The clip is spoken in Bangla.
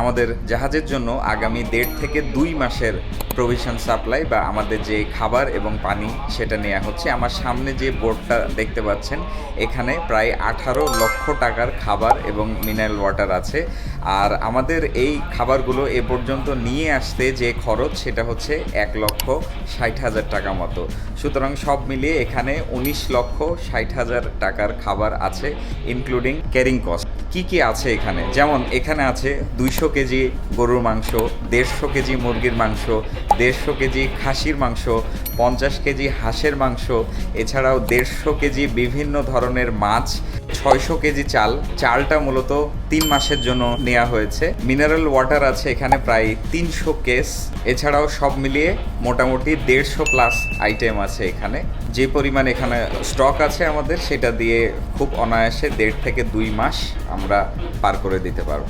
আমাদের জাহাজের জন্য আগামী দেড় থেকে দুই মাসের প্রভিশন সাপ্লাই বা আমাদের যে খাবার এবং পানি সেটা নেওয়া হচ্ছে। আমার সামনে যে বোর্ডটা দেখতে পাচ্ছেন, এখানে প্রায় আঠারো লক্ষ টাকার খাবার এবং মিনারেল ওয়াটার আছে। আর আমাদের এই খাবারগুলো এ পর্যন্ত নিয়ে আসতে যে খরচ, সেটা হচ্ছে এক লক্ষ ষাট হাজার টাকা মতো। সুতরাং সব মিলিয়ে এখানে উনিশ লক্ষ ষাট হাজার টাকার খাবার আছে ইনক্লুডিং ক্যারিং কস্ট কি কি আছে এখানে? যেমন এখানে আছে দুইশো কেজি গরুর মাংস, দেড়শো কেজি মুরগির মাংস, দেড়শো কেজি খাসির মাংস, পঞ্চাশ কেজি হাঁসের মাংস, এছাড়াও দেড়শো কেজি বিভিন্ন ধরনের মাছ ছয়শো কেজি চাল। চালটা মূলত তিন মাসের জন্য নেওয়া হয়েছে। মিনারেল ওয়াটার আছে এখানে প্রায় তিনশো কেস। এছাড়াও সব মিলিয়ে মোটামুটি দেড়শো প্লাস আইটেম আছে এখানে। যে পরিমাণ এখানে স্টক আছে আমাদের, সেটা দিয়ে খুব অনায়াসে দেড় থেকে দুই মাস আমরা পার করে দিতে পারব।